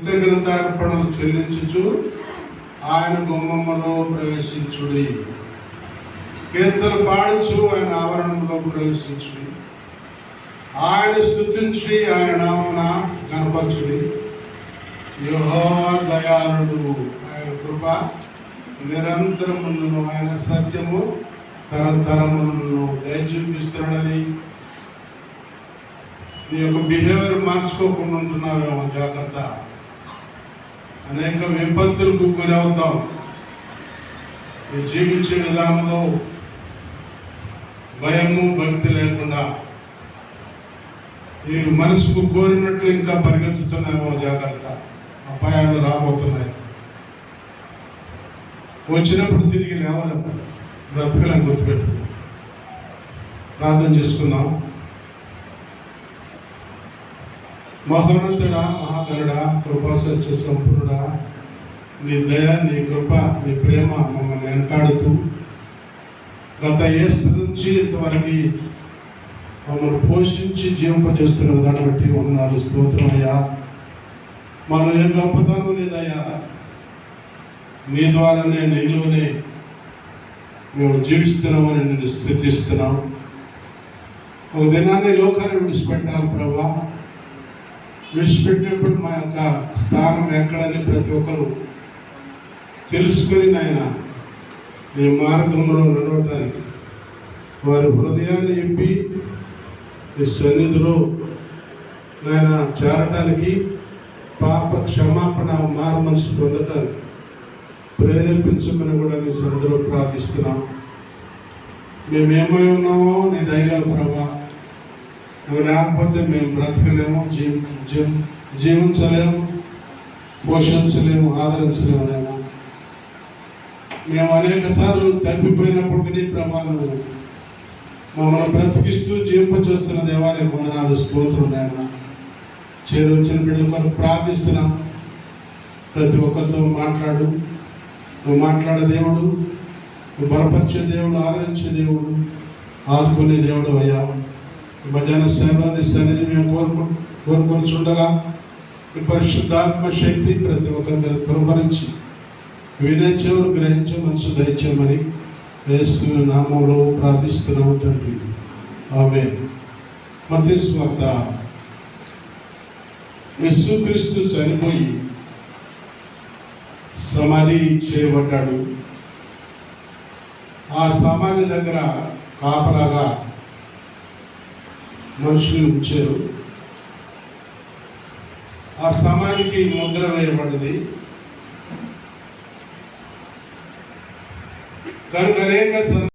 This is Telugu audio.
కృతజ్ఞతార్పణలు చెల్లించుచు ఆయన గుమ్మమ్మలో ప్రవేశించుడి. కీర్తలు పాడుచు ఆయన ఆవరణంలో ప్రవేశించుడి. ఆయన స్థుతించి ఆయన నామన కనపరచుడి. యెహోవా దయాళుడు ఆయన కృప నిరంతరమును ఆయన సత్యము తరతరమును దయచూపిస్తున్నాడని నీ యొక్క బిహేవియర్ మార్చుకోకుండా ఉంటున్నావేమో జాగ్రత్త. అనేక విపత్తులకు గురవుతాం. జీవించే విధానంలో భయము భక్తి లేకుండా ఈ మనసుకు కోరినట్లు ఇంకా పరిగెత్తుతున్నాయేమో జాగ్రత్త. అపాయాలు రాబోతున్నాయి. వచ్చినప్పుడు తిరిగి లేవాలి బ్రతకలని గుర్తుపెట్టు ప్రార్థన చేసుకుందాం. మహోన్నతుడా మహాధనుడా కృపాసత్య సంపూర్ణుడా నీ దయ నీ కృప నీ ప్రేమ మమ్మల్ని వెంటాడుతూ గత ఏస్తు నుంచి ఇంతవరకు మమ్మల్ని పోషించి జీవింపజేస్తున్న దాన్ని బట్టి వందనాలు స్తోత్రమయ్యా మనం ఏం గొప్పతనం లేదయ్యా. నీ ద్వారానే నీలోనే మేము జీవిస్తున్నామని నేను స్థుతిస్తున్నాం. ఒక దినాన్ని లోకాన్ని విడిచిపెట్టాలి ప్రభా. విడిచిపెట్టినప్పుడు మా యొక్క స్థానం ఎక్కడని ప్రతి ఒక్కరు తెలుసుకొని నాయన నీ మార్గంలో నడవటానికి వారి హృదయాన్ని ఇప్పి నీ సన్నిధిలో నాయన చేరటానికి పాప క్షమాపణ మారు మనసు పొందటానికి ప్రేరేపించమని కూడా నీ సన్నిధిలో ప్రార్థిస్తున్నాం. మేమేమై ఉన్నామో నీ దయగా ప్రభా నువ్వు లేకపోతే మేము బ్రతకలేము జీవి జీవ- జీవించలేము పోషించలేము ఆదరించలేము నేను మేము అనేక సార్లు తప్పిపోయినప్పటికీ ప్రమాణం మమ్మల్ని బ్రతికిస్తూ జీవింపచేస్తున్న దేవాలయ వందనాలు స్తోత్రం నేను చేరు వచ్చిన బిడ్డల కొరకు ప్రార్థిస్తున్నాం ప్రతి ఒక్కరితో మాట్లాడు నువ్వు మాట్లాడే దేవుడు నువ్వు బలపరిచే దేవుడు ఆదరించే దేవుడు ఆదుకునే దేవుడు అయ్యా ఈ మధ్యాహ్న సేవలోని సన్నిధి మేము కోరుకు కోరుకొని చూడగా ఈ పరిశుద్ధాత్మ శక్తి ప్రతి ఒక్కరి మీద కురమరించి వినే గ్రహించే మనసు దయచేయమని వేస్తు నామంలో ప్రార్థిస్తున్నాము తండ్రి. ఆమె మతీస్వార్త యేసుక్రీస్తు చనిపోయి సమాధి చేయబడ్డాడు. ఆ సమాధి దగ్గర కాపలాగా మనుషులు ఉంచారు. ఆ సమాధికి ముద్ర వేయబడ్డది కనుక అనేక